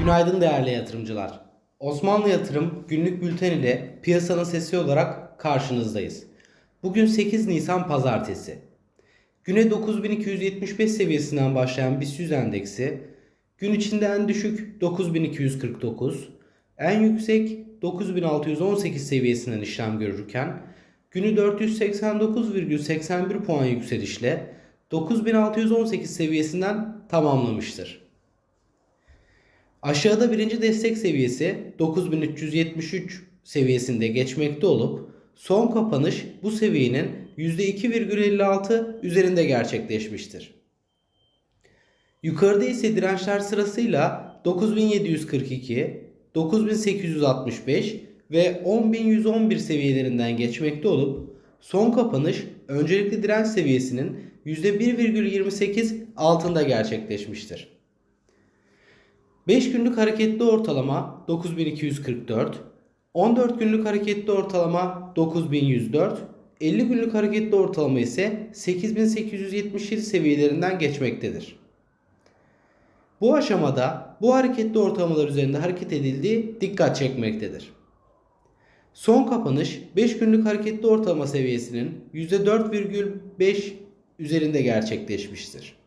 Günaydın değerli yatırımcılar. Osmanlı Yatırım günlük bülten ile piyasanın sesi olarak karşınızdayız. Bugün 8 Nisan Pazartesi. Güne 9275 seviyesinden başlayan BIST 100 endeksi gün içinde en düşük 9249, en yüksek 9618 seviyesinden işlem görürken günü 489,81 puan yükselişle 9618 seviyesinden tamamlamıştır. Aşağıda birinci destek seviyesi 9373 seviyesinde geçmekte olup son kapanış bu seviyenin %2,56 üzerinde gerçekleşmiştir. Yukarıda ise dirençler sırasıyla 9742, 9865 ve 10111 seviyelerinden geçmekte olup son kapanış öncelikli direnç seviyesinin %1,28 altında gerçekleşmiştir. 5 günlük hareketli ortalama 9244, 14 günlük hareketli ortalama 9104, 50 günlük hareketli ortalama ise 8877 seviyelerinden geçmektedir. Bu aşamada bu hareketli ortalamalar üzerinde hareket edildiği dikkat çekmektedir. Son kapanış 5 günlük hareketli ortalama seviyesinin %4,5 üzerinde gerçekleşmiştir.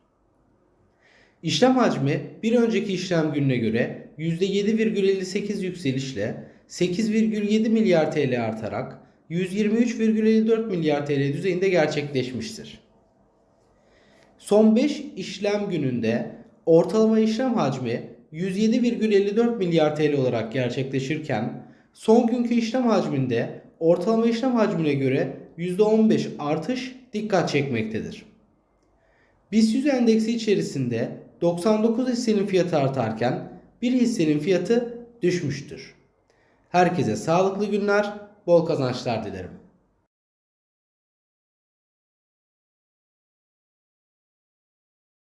İşlem hacmi bir önceki işlem gününe göre %7,58 yükselişle 8,7 milyar TL artarak 123,54 milyar TL düzeyinde gerçekleşmiştir. Son 5 işlem gününde ortalama işlem hacmi 107,54 milyar TL olarak gerçekleşirken son günkü işlem hacminde ortalama işlem hacmine göre %15 artış dikkat çekmektedir. BIST 100 endeksi içerisinde 99 hissenin fiyatı artarken bir hissenin fiyatı düşmüştür. Herkese sağlıklı günler, bol kazançlar dilerim.